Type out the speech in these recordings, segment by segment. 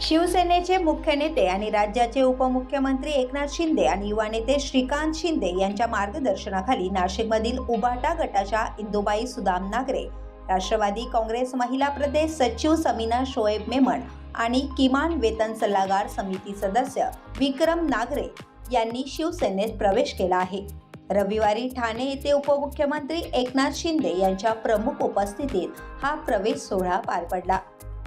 शिवसेनेचे मुख्य नेते आणि राज्याचे उपमुख्यमंत्री एकनाथ शिंदे आणि युवा नेते श्रीकांत शिंदे यांच्या मार्गदर्शनाखाली नाशिकमधील उबाटा गटाच्या इंदुबाई सुदाम नागरे राष्ट्रवादी काँग्रेस महिला प्रदेश सचिव समीना शोएब मेमण आणि किमान वेतन सल्लागार समिती सदस्य विक्रम नागरे यांनी शिवसेनेत प्रवेश केला आहे. रविवारी ठाणे येथे उपमुख्यमंत्री एकनाथ शिंदे यांच्या प्रमुख उपस्थितीत हा प्रवेश सोहळा पार पडला.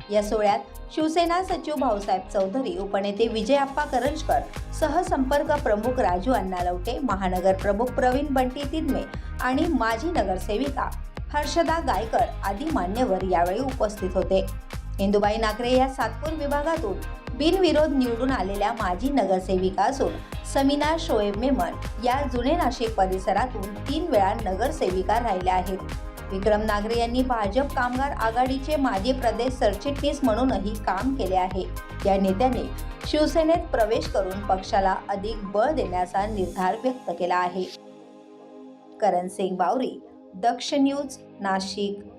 या सोहळ्यात शिवसेना सचिव भाऊसाहेब चौधरी उपनेते विजयप्पा करंजकर सहसंपर्क प्रमुख राजू अण्णा लवटे महानगर प्रमुख प्रवीण बंटी तिदमे आणि माजी नगरसेविका हर्षदा गायकर आदी मान्यवर यावेळी उपस्थित होते. इंदुबाई नागरे या सातपूर विभागातून बिनविरोध निवडून आलेल्या माजी नगरसेविका असून समीना शोएब मेमन या जुने नाशिक परिसरातून तीन वेळा नगरसेविका राहिल्या आहेत. विक्रम नागरे यांनी भाजप कामगार आघाडीचे माजी प्रदेश सरचिटणीस म्हणूनही काम केले आहे. या नेत्याने शिवसेनेत प्रवेश करून पक्षाला अधिक बळ देण्याचा निर्धार व्यक्त केला आहे. करण सिंग बावरी दक्ष न्यूज नाशिक.